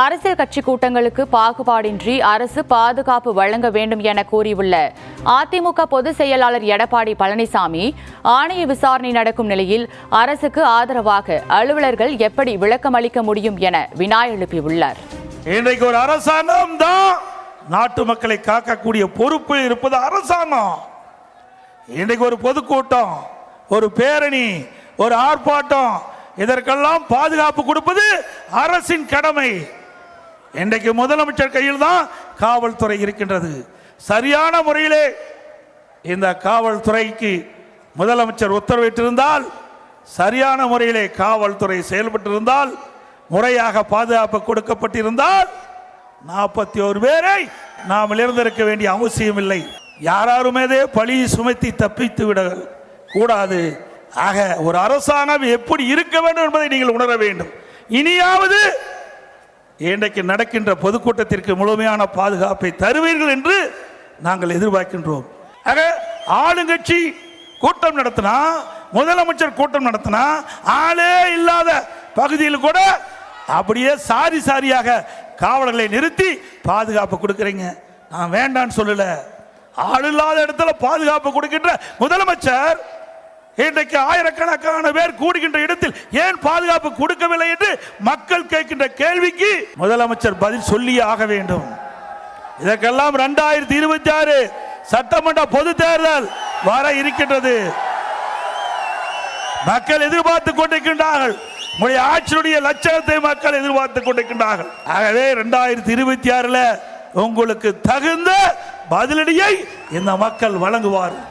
அரசியல் கட்சி கூட்டங்களுக்கு பாகுபாடின்றி அரசு பாதுகாப்பு வழங்க வேண்டும் என கூறியுள்ள அதிமுக பொதுச் செயலாளர் எடப்பாடி பழனிசாமி ஆணைய விசாரணை நடக்கும் நிலையில் அரசுக்கு ஆதரவாக அலுவலர்கள் எப்படி விளக்கம் அளிக்க முடியும் என வினா எழுப்பியுள்ளார். இன்றைக்கு ஒரு அரசாங்கம் தான் நாட்டு மக்களை காக்கக்கூடிய பொறுப்பு இருப்பது அரசாங்கம். இன்றைக்கு ஒரு பொதுக்கூட்டம் ஒரு பேரணி ஒரு ஆர்ப்பாட்டம் இதற்கெல்லாம் பாதுகாப்பு கொடுப்பது அரசின் கடமை. இன்றைக்கு முதலமைச்சர் கையில் தான் காவல்துறை இருக்கின்றது. சரியான முறையிலே இந்த காவல்துறைக்கு முதலமைச்சர் உத்தரவிட்டிருந்தால் சரியான முறையிலே காவல்துறை செயல்பட்டிருந்தால் முறையாக பாதுகாப்பு கொடுக்கப்பட்டிருந்தால் நாற்பத்தி ஒரு பேரை நாம் இருந்திருக்க வேண்டிய அவசியம் இல்லை. யாராருமேதே பழி சுமத்தி தப்பித்து விட கூடாது. ஆக ஒரு அரசாங்கம் எப்படி இருக்க வேண்டும் என்பதை நீங்கள் உணர வேண்டும். இனியாவது இன்றைக்கு நடக்கின்ற பொதுக்கூட்டத்திற்கு முழுமையான பாதுகாப்பை தருவீர்கள் என்று நாங்கள் எதிர்பார்க்கின்றோம். ஆக ஆளுங்கட்சி கூட்டம் நடத்தினா முதலமைச்சர் கூட்டம் நடத்தினா ஆளே இல்லாத பகுதியில் கூட அப்படியே சாரி சாரியாக காவலர்களை நிறுத்தி பாதுகாப்பு கொடுக்குறீங்க. நான் வேண்டான்னு சொல்லல. ஆள் இல்லாத இடத்துல பாதுகாப்பு கொடுக்கின்ற முதலமைச்சர் இன்றைக்கு ஆயிரக்கணக்கான பேர் கூடுகின்ற இடத்தில் ஏன் பாதுகாப்பு கொடுக்கவில்லை என்று மக்கள் கேட்கின்ற கேள்விக்கு முதலமைச்சர் பதில் சொல்லியே ஆக வேண்டும். இதற்கெல்லாம் இரண்டாயிரத்தி இருபத்தி ஆறு சட்டமன்ற பொது தேர்தல் வர இருக்கின்றது. மக்கள் எதிர்பார்த்து கொண்டிருக்கின்றார்கள். உங்களுடைய ஆட்சியுடைய லட்சணத்தை மக்கள் எதிர்பார்த்து கொண்டிருக்கின்றார்கள். ஆகவே இரண்டாயிரத்தி இருபத்தி ஆறுல உங்களுக்கு தகுந்த பதிலடியை இந்த மக்கள் வழங்குவார்கள்.